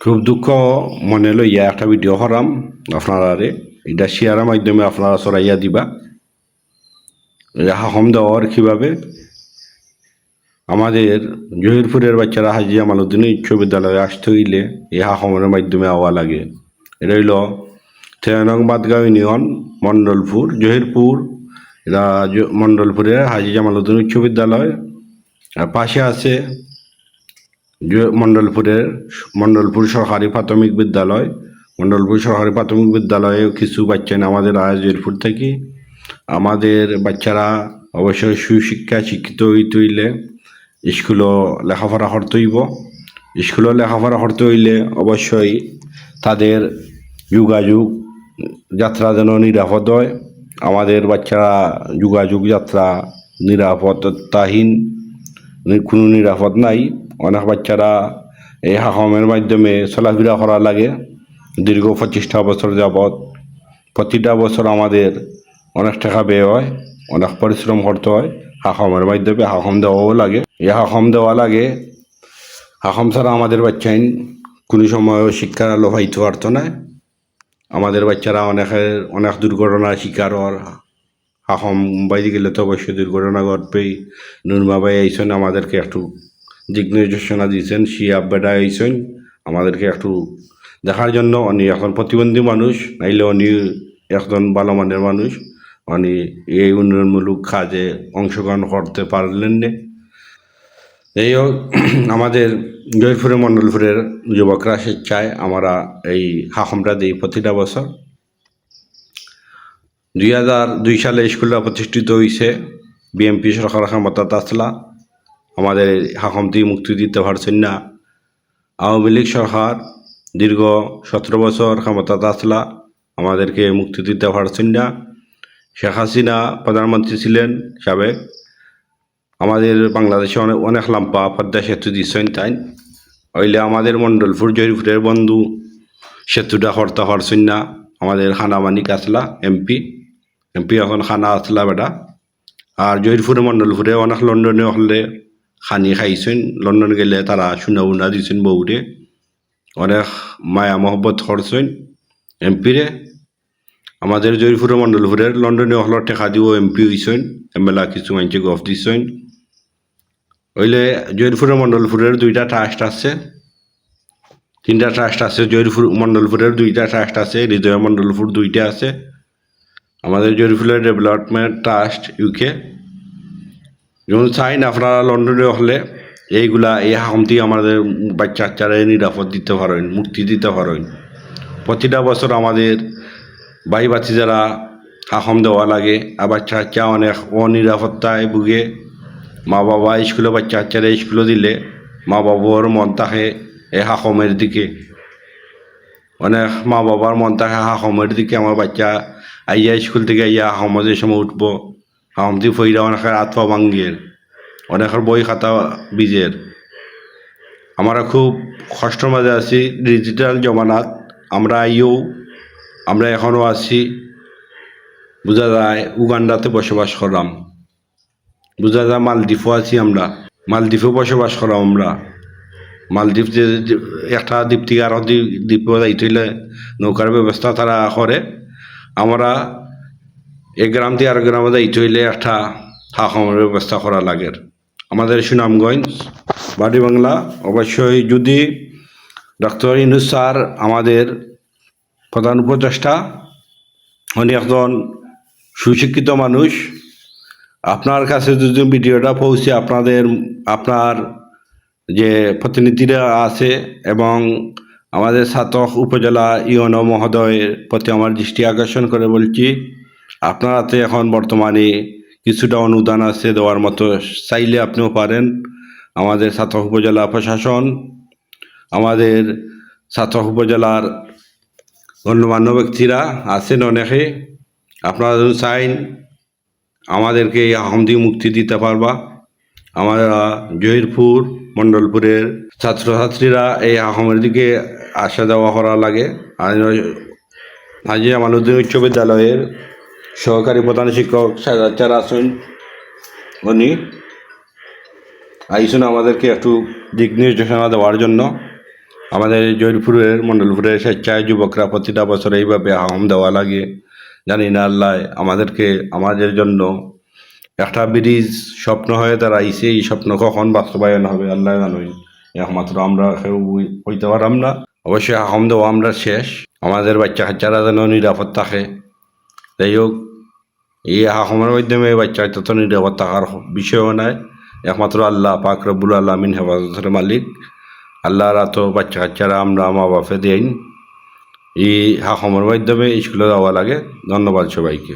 খুব দুঃখ মনে লইয়া একটা ভিডিও করাম আপনারারে। এটা শেয়ারের মাধ্যমে আপনারা চড়াইয়া দিবা। হাহম দেওয়ার কীভাবে? আমাদের জহিরপুরের বাচ্চারা হাজি আমালুদ্দিন উচ্চ বিদ্যালয়ে আসতে হইলে এই হাহমের মাধ্যমে আওয়া লাগে। এটা হইল থেনং বাদগাঁও ইউনিয়ন, মণ্ডলপুর, জহিরপুর জ- মণ্ডলপুরের হাজি জামালউদ্দিন উচ্চ বিদ্যালয়। আর পাশে আছে মণ্ডলপুরের মণ্ডলপুর সরকারি প্রাথমিক বিদ্যালয়। মণ্ডলপুর সরকারি প্রাথমিক বিদ্যালয়ে কিছু বাচ্চা আমাদের আয়োজনপুর থেকে। আমাদের বাচ্চারা অবশ্যই সুশিক্ষা শিক্ষিত হইতে হইলে স্কুলও লেখাপড়া করতে হইব। স্কুলও লেখাপড়া করতে হইলে অবশ্যই তাদের যোগাযোগ যাত্রা যেন নিরাপদ হয়। আমাদের বাচ্চারা যোগাযোগ যাত্রা নিরাপত্তাহীন কোনো নিরাপদ নাই। অনেক বাচ্চারা এই হাহমের মাধ্যমে চলাফেরা করা লাগে। দীর্ঘ পঁচিশটা বছর যাবৎ প্রতিটা বছর আমাদের অনেক টাকা ব্যয় হয় অনেক পরিশ্রম করতে হয়। হাহমের মাধ্যমে হাহম দেওয়াও লাগে। এই হাহম দেওয়া লাগে। হাহম ছাড়া আমাদের বাচ্চাইন কোনো সময় শিক্ষার আলো পাইতে পারতো না। আমাদের বাচ্চারা অনেকের অনেক দুর্ঘটনার শিকার হওয়ার হাহম বাইরে গেলে তো অবশ্যই দুর্ঘটনা ঘটবেই। নুরমা ভাই আমাদেরকে একটু দিক নির্দেশনা দিয়েছেন শিয়া বেটা আইসেন আমাদেরকে একটু দেখার জন্য উনি এখন প্রতিবন্ধী মানুষ, নাইলে উনি একজন ভালো মানের মানুষ। উনি এই উন্নয়নমূলক কাজে অংশগ্রহণ করতে পারলেন না। এই আমাদের জয়পুরে মণ্ডলপুরের যুবকরা স্বেচ্ছায় আমরা এই হাহমটা দিই প্রতিটা বছর। দুই হাজার দুই সালে স্কুলটা প্রতিষ্ঠিত হয়েছে বিএমপি সরকার ক্ষমতা আসলা আমাদের হাকমতি মুক্তি দিতে পারছেন না। আওয়ামী লীগ সরকার দীর্ঘ সতেরো বছর ক্ষমতাত আসলা, আমাদেরকে মুক্তি দিতে পারছেন না। শেখ হাসিনা প্রধানমন্ত্রী ছিলেন সাবেক। আমাদের বাংলাদেশে অনেক অনেক লাম্পা পদ্মা সেতু দিচ্ছেন তাই। হইলে আমাদের মণ্ডলপুর জয়পুরের বন্ধু সেতুটা করতে পারছেন না। আমাদের খানামানিক আসলা এমপি এমপি এখন খানা আসলা বেটা। আর জয়পুরে মণ্ডলপুরে অনেক লন্ডনে হলে খানি খাইছেন লন্ডন গেলে তারা শুনা উনা দিছেন বউরে অনেক মায়া মহব্বত করছেন এমপিরে আমাদের জয়পুরে মণ্ডলপুরের লন্ডনে হলের টেকা দিও এমপি হইছেন এমএলএ কিছু মানুষে গফ দিছেন হইলে জয়পুরে মণ্ডলপুরের দুইটা ট্রাস্ট আছে তিনটা ট্রাস্ট আছে জয়পুর মণ্ডলপুরের দুইটা ট্রাস্ট আছে হৃদয় মণ্ডলপুর দুইটা আছে আমাদের জয়পুরের ডেভেলপমেন্ট ট্রাস্ট ইউকে যেমন চাইন আপনারা লন্ডনে হলে, এইগুলা, এই হামতি আমাদের বাচ্চা বাচ্চারা নিরাপদ দিতে পারেন, মুক্তি দিতে পারেন। প্রতিটা বছর আমাদের ভাই বাচ্চা যারা হাহম দেওয়া লাগে, আর বাচ্চা বাচ্চা অনেক অনিরাপত্তায় ভুগে মা বাবা স্কুলে বাচ্চা বাচ্চারা স্কুলে দিলে মা বাবার মন থাকে এই হাকমের দিকে। অনেক মা বাবার মন থাকে হাকমের দিকে, আমার বাচ্চা আইয়া স্কুল থেকে আইয়া হাকমে সময় উঠবো হামতি ফইরা অনেকের আত্মা ভাঙ্গের, অনেকের বই খাতা বীজের। আমরা খুব কষ্টের মাঝে আছি ডিজিটাল জমানাত। আমরা আইও, আমরা এখনও আছি। বোঝা যায় উগান্ডাতে বসবাস করলাম। বোঝা যায় মালদ্বীপও আছি আমরা। মালদ্বীপেও বসবাস করাম আমরা। মালদ্বীপ যে একটা দ্বীপ থেকে আরও দ্বীপ যাইতে হইলে নৌকার ব্যবস্থা তারা করে। আমরা এক গ্রাম থেকে আর গ্রামে যাইতে হইলে একটা হাকমের ব্যবস্থা করা লাগে। আমাদের সুনামগঞ্জ, বাড়ি বাংলা, অবশ্যই যদি ডক্টর ইনুস স্যার আমাদের প্রধান উপদেষ্টা, উনি একজন সুশিক্ষিত মানুষ, আপনার কাছে যদি ভিডিওটা পৌঁছে আপনাদের, আপনার যে প্রতিনিধিরা আছে এবং আমাদের সাতক উপজেলা ইউনো মহোদয়ের প্রতি আমার দৃষ্টি আকর্ষণ করে বলছি আপনারাতে এখন বর্তমানে কিছুটা অনুদান আছে দেওয়ার মতো, চাইলে আপনিও পারেন। আমাদের সাতক উপজেলা প্রশাসন, আমাদের সাতক উপজেলার গণ্যমান্য ব্যক্তিরা আছেন অনেকে। আপনারা যদি চাইন, আমাদেরকে এই আহমদি মুক্তি দিতে পারবা। আমরা জহিরপুর মণ্ডলপুরের ছাত্রছাত্রীরা এই আহমের দিকে আসা যাওয়া করা লাগে। আর হাজি আমানুদ্দিন উচ্চ বিদ্যালয়ের সহকারী প্রধান শিক্ষক সাজাচার আসুন। উনি আইসুন আমাদেরকে একটু দিক নির্দেশনা দেওয়ার জন্য। আমাদের জয়পুরের, মণ্ডলপুরের স্বেচ্ছায় যুবকরা প্রতিটা বছর এইভাবে আহম দেওয়া লাগে। জানি না আল্লাহ আমাদেরকে, আমাদের জন্য একটা ব্রিজ স্বপ্ন হয়ে দাঁড়াইছে এই স্বপ্ন কখন বাস্তবায়ন হবে আল্লাহ জানুই একমাত্র আমরা কেউ হইতে পারাম না। অবশ্যই আহম দেওয়া আমরা শেষ। আমাদের বাচ্চা কাচ্চারা যেন নিরাপদ থাকে। যাই হোক এই আহমের মাধ্যমে বাচ্চা কাচ্চা তো নিরাপদ থাকার বিষয়ও নাই। একমাত্র আল্লাহ পাক রব্বুল আলমিন হেফাজতের মালিক। আল্লাহ রাত বাচ্চা কাচ্চারা আমরা মা বাপে দেন এই হাকমের মাধ্যমে স্কুলে যাওয়া লাগে। ধন্যবাদ সবাইকে।